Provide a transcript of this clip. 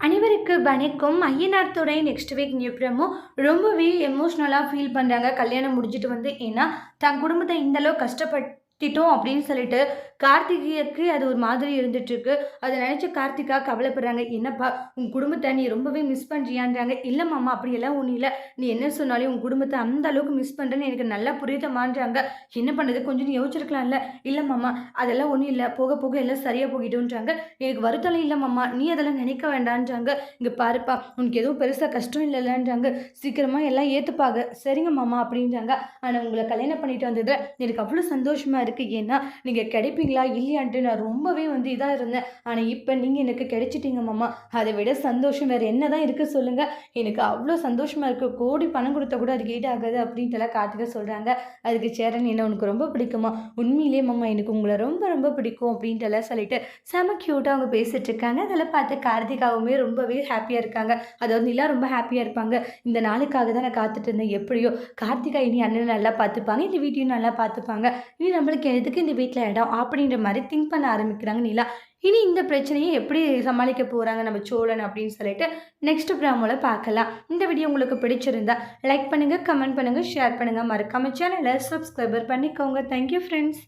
அனைவருக்கு வணக்கம். ஐயனார் துறை நெக்ஸ்ட் வீக் நியூப்ரமோ ரொம்பவே எமோஷ்னலாக ஃபீல் பண்ணுறாங்க கல்யாணம் முடிஞ்சிட்டு வந்து ஏன்னா தன் குடும்பத்தை இந்தளவு கஷ்டப்பட்டு திட்டம் அப்படின்னு சொல்லிட்டு கார்த்திகைக்கு அது ஒரு மாதிரி இருந்துட்டுருக்கு. அதை நினச்சி கார்த்திகா கவலைப்படுறாங்க. என்னப்பா உன் குடும்பத்தை நீ ரொம்பவே மிஸ் பண்ணுறியான்றாங்க இல்லை மாமா அப்படியெல்லாம் ஒன்றும் இல்லை. நீ என்ன சொன்னாலும் உன் குடும்பத்தை அந்த அளவுக்கு மிஸ் பண்ணுறேன்னு எனக்கு நல்லா புரியுதமான்றாங்க என்ன பண்ணுறது கொஞ்சம் நீ யோசிச்சிருக்கலாம்ல. இல்லை மாமா அதெல்லாம் ஒன்றும் இல்லை. போக போக எல்லாம் சரியாக போகிட்டோன்றாங்க எனக்கு வருத்தம் இல்லை மாமா. நீ அதெல்லாம் நினைக்க வேண்டான்றாங்க. இங்கே பாருப்பா உனக்கு எதுவும் பெருசாக கஷ்டம் இல்லைல்லன்றாங்க. சீக்கிரமாக எல்லாம் ஏற்றுப்பாங்க சரிங்க மாமா அப்படின்றாங்க. ஆனால் உங்களை கல்யாணம் பண்ணிட்டு வந்தது எனக்கு அவ்வளோ சந்தோஷமாக இருக்குது ஏன்னா நீங்கள் கிடைப்பீங்களா இல்லையான்ட்டு நான் ரொம்பவே வந்து இதாக இருந்தேன். ஆனால் இப்போ நீங்கள் எனக்கு கிடைச்சிட்டீங்க மாமா. அதை விட சந்தோஷம் வேறு என்ன தான் இருக்குது சொல்லுங்கள் எனக்கு அவ்வளோ சந்தோஷமாக இருக்குது கோடி பணம் கொடுத்தா கூட அது ஈடு ஆகாது அப்படின்ட்டுலாம் கார்த்திகா சொல்கிறாங்க அதுக்கு சேரன் என்ன உனக்கு ரொம்ப பிடிக்குமா? உண்மையிலே மாமா எனக்கு உங்களை ரொம்ப ரொம்ப பிடிக்கும் அப்படின்ட்டுலாம் சொல்லிட்டு செம க்யூட்டாக அவங்க பேசிகிட்டு இருக்காங்க அதெல்லாம் பார்த்து கார்த்திகாவுமே ரொம்பவே ஹாப்பியாக இருக்காங்க. அதாவது நிலா ரொம்ப ஹாப்பியாக இருப்பாங்க. இந்த நாளுக்காக தான் நான் காத்துட்டு இருந்தேன். எப்படியோ கார்த்திகா இனி அண்ணனை நல்லா பார்த்துப்பாங்க. இந்த வீட்டையும் நல்லா பார்த்துப்பாங்க. இனி நம்மளுக்கு எதுக்கு இந்த வீட்டில் இடம் அப்படின்ற மாதிரி திங்க் பண்ண ஆரம்பிக்கிறாங்க நிலா. இனி இந்த பிரச்சனையை எப்படி சமாளிக்க போகிறாங்க நம்ம சோழன் அப்படின்னு சொல்லிட்டு நெக்ஸ்ட் ப்ராமோவில் பார்க்கலாம். இந்த வீடியோ உங்களுக்கு பிடிச்சிருந்தா லைக் பண்ணுங்கள் கமெண்ட் பண்ணுங்கள் ஷேர் பண்ணுங்கள் மறக்காம சேனலை சப்ஸ்கிரைபர் பண்ணிக்கோங்க. Thank you friends